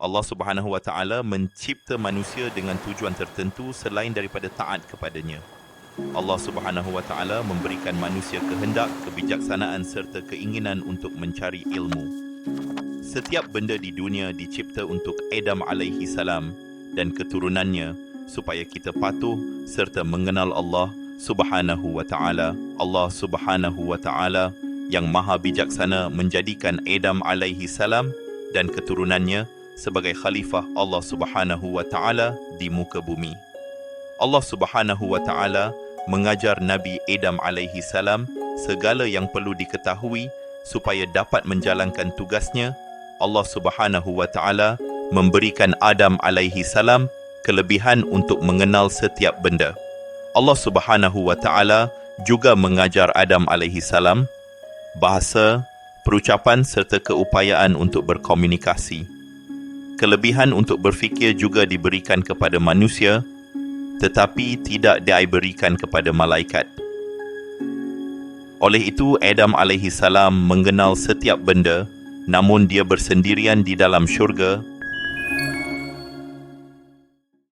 Allah Subhanahu Wa Taala mencipta manusia dengan tujuan tertentu selain daripada taat kepadanya. Allah Subhanahu Wa Taala memberikan manusia kehendak, kebijaksanaan serta keinginan untuk mencari ilmu. Setiap benda di dunia dicipta untuk Adam alaihi salam dan keturunannya supaya kita patuh serta mengenal Allah Subhanahu wa taala. Allah Subhanahu wa taala yang maha bijaksana menjadikan Adam alaihi salam dan keturunannya sebagai khalifah Allah Subhanahu wa taala di muka bumi. Allah Subhanahu wa taala mengajar Nabi Adam alaihi salam segala yang perlu diketahui supaya dapat menjalankan tugasnya. Allah Subhanahu wa taala memberikan Adam alaihi salam kelebihan untuk mengenal setiap benda. Allah Subhanahu wa taala juga mengajar Adam alaihi salam bahasa, perucapan serta keupayaan untuk berkomunikasi. Kelebihan untuk berfikir juga diberikan kepada manusia tetapi tidak diberikan kepada malaikat. Oleh itu Adam alaihi salam mengenal setiap benda namun dia bersendirian di dalam syurga